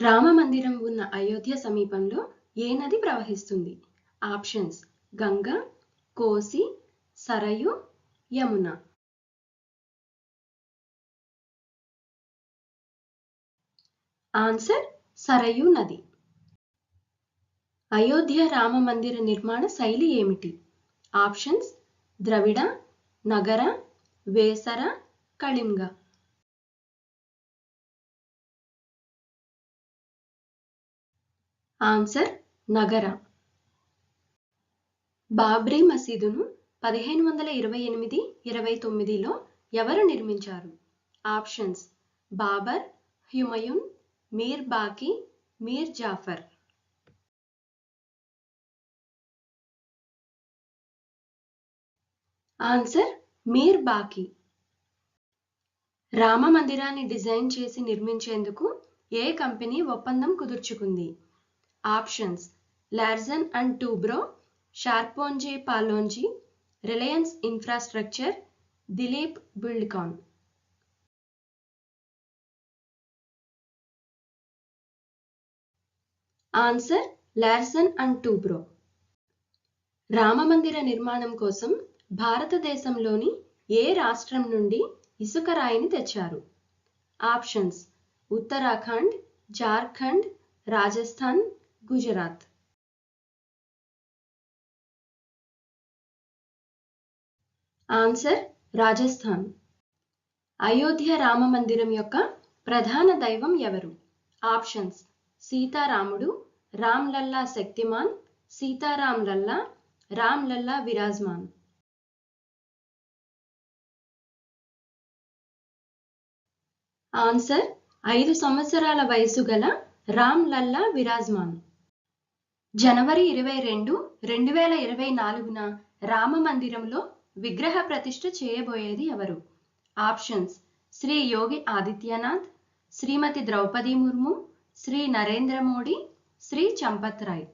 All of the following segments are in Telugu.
రామ మందిరం ఉన్న అయోధ్య సమీపంలో ఏ నది ప్రవహిస్తుంది? ఆప్షన్స్ గంగా కోసి సరయు యమున. ఆన్సర్ సరయు నది. అయోధ్య రామ మందిర నిర్మాణ శైలి ఏమిటి? ఆప్షన్స్ ద్రవిడ నగర వేసర కళింగ. ఆన్సర్ నగర. బాబ్రీ మసీదును పదిహేను వందల ఇరవై ఎనిమిది ఇరవై తొమ్మిదిలో ఎవరు నిర్మించారు? ఆప్షన్స్ బాబర్ హ్యుమయున్ మీర్ బాకి మీర్ జాఫర్. ఆన్సర్ మీర్ బాకి. రామ మందిరాన్ని డిజైన్ చేసి నిర్మించేందుకు ఏ కంపెనీ ఒప్పందం కుదుర్చుకుంది? Options. Larsen and Toubro Shapoorji Pallonji Reliance infrastructure Dilip Buildcon answer Larsen and Toubro రామమందిర నిర్మాణం కోసం భారతదేశంలోని ఏ రాష్ట్రం నుండి ఇసుక రాయిని తెచ్చారు? ఆప్షన్స్ ఉత్తరాఖండ్ జార్ఖండ్ రాజస్థాన్ గుజరాత్. ఆన్సర్ రాజస్థాన్. అయోధ్య రామ మందిరం యొక్క ప్రధాన దైవం ఎవరు? ఆప్షన్స్ సీతారాముడు రామ్ లల్లా శక్తిమాన్ సీతారాం లల్లా రామ్ లల్లా విరాజ్మాన్. ఆన్సర్ ఐదు సంవత్సరాల వయసు గల రామ్ లల్లా విరాజ్మాన్. జనవరి ఇరవై రెండు రెండు వేల ఇరవై నాలుగున రామ మందిరంలో విగ్రహ ప్రతిష్ఠ చేయబోయేది ఎవరు? ఆప్షన్స్ శ్రీ యోగి ఆదిత్యనాథ్ శ్రీమతి ద్రౌపది ముర్ము శ్రీ నరేంద్ర మోడీ శ్రీ చంపత్ రాయ్.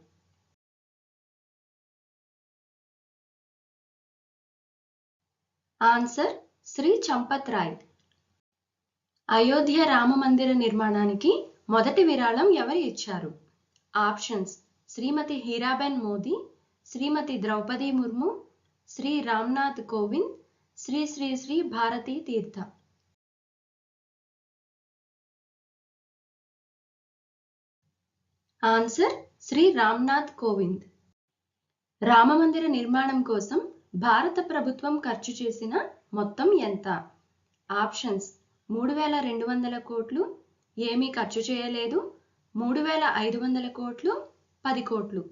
ఆన్సర్ శ్రీ చంపత్ రాయ్. అయోధ్య రామ మందిర నిర్మాణానికి మొదటి విరాళం ఎవరు ఇచ్చారు? ఆప్షన్స్ శ్రీమతి హీరాబెన్ మోదీ శ్రీమతి ద్రౌపది ముర్ము శ్రీ రామ్నాథ్ కోవింద్ శ్రీ శ్రీ శ్రీ భారతీ తీర్థ. ఆన్సర్ శ్రీ రామ్నాథ్ కోవింద్. రామమందిర నిర్మాణం కోసం భారత ప్రభుత్వం ఖర్చు చేసిన మొత్తం ఎంత? ఆప్షన్స్ మూడు వేల రెండు వందల కోట్లు. ఏమీ ఖర్చు చేయలేదు. మూడు వేల ఐదు వందల కోట్లు. పది కోట్లు.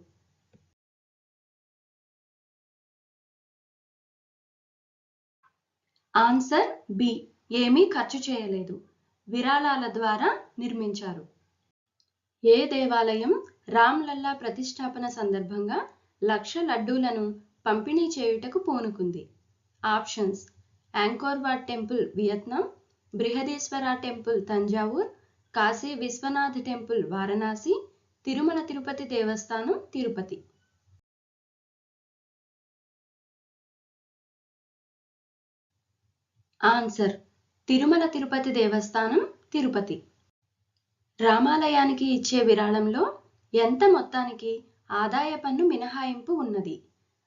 Answer B. ఏమీ ఖర్చు చేయలేదు. విరాళాల ద్వారా నిర్మించారు. ఏ దేవాలయం రామ్ లల్లా ప్రతిష్టాపన సందర్భంగా లక్ష లడ్డూలను పంపిణీ చేయుటకు పూనుకుంది? Options. Angkor Wat temple Vietnam. Brihadeeswara temple Thanjavur. Kashi Vishwanath temple Varanasi. Tirumala Tirupati Devasthanam Tirupati. Answer Tirumala Tirupati Devasthanam Tirupati. రామాలయానికి ఇచ్చే విరాళంలో ఎంత మొత్తానికి ఆదాయ పన్ను మినహాయింపు ఉన్నది?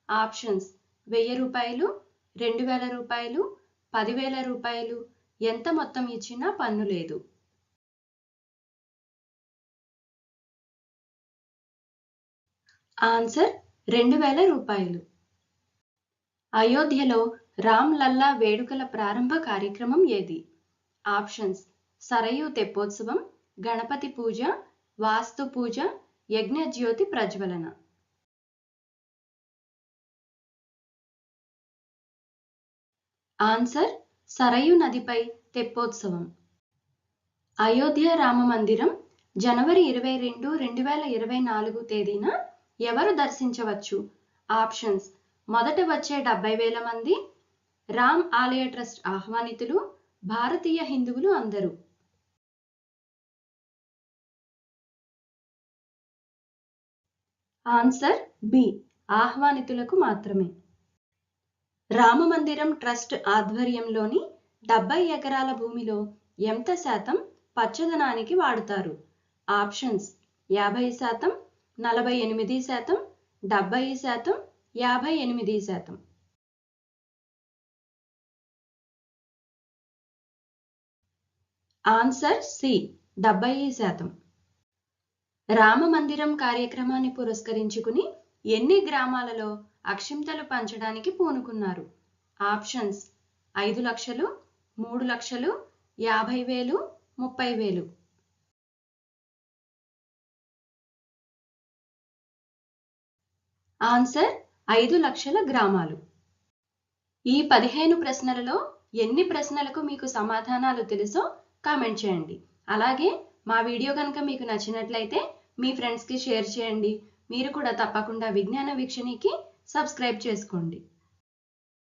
ఆప్షన్స్ వెయ్యి రూపాయలు రెండు వేల రూపాయలు పదివేల రూపాయలు ఎంత మొత్తం ఇచ్చినా పన్ను లేదు. ఆన్సర్ రెండు వేల రూపాయలు. అయోధ్యలో రామ్ లల్లా వేడుకల ప్రారంభ కార్యక్రమం ఏది? ఆప్షన్స్ సరయు తెప్పోత్సవం గణపతి పూజ వాస్తు పూజ యజ్ఞజ్యోతి ప్రజ్వలన. ఆన్సర్ సరయు నదిపై తెప్పోత్సవం. అయోధ్య రామ మందిరం జనవరి ఇరవై రెండు రెండు వేల ఇరవై నాలుగు తేదీన ఎవరు దర్శించవచ్చు? ఆప్షన్స్. మొదట వచ్చే డెబ్బై వేల మంది రామ్ ఆలయ ట్రస్ట్ ఆహ్వానితులు భారతీయ హిందువులు అందరూ. Answer B. ఆహ్వానితులకు మాత్రమే. రామ మందిరం ట్రస్ట్ ఆధ్వర్యంలోని డెబ్బై ఎకరాల భూమిలో ఎంత శాతం పచ్చదనానికి వాడుతారు? ఆప్షన్స్. యాభై శాతం నలభై ఎనిమిది శాతం డెబ్బై శాతం యాభై ఎనిమిది శాతం. ఆన్సర్ సి డెబ్బై శాతం. రామ మందిరం కార్యక్రమాన్ని పురస్కరించుకుని ఎన్ని గ్రామాలలో అక్షింతలు పంచడానికి పూనుకున్నారు? ఆప్షన్స్ ఐదు లక్షలు మూడు లక్షలు యాభై వేలు ముప్పై వేలు. ఆన్సర్ ఐదు లక్షల గ్రామాలు. ఈ పదిహేను ప్రశ్నలలో ఎన్ని ప్రశ్నలకు మీకు సమాధానాలు తెలుసో కామెంట్ చేయండి. అలాగే మా వీడియో కనుక మీకు నచ్చినట్లయితే మీ ఫ్రెండ్స్కి షేర్ చేయండి. మీరు కూడా తప్పకుండా విజ్ఞాన వీక్షణికి సబ్స్క్రైబ్ చేసుకోండి.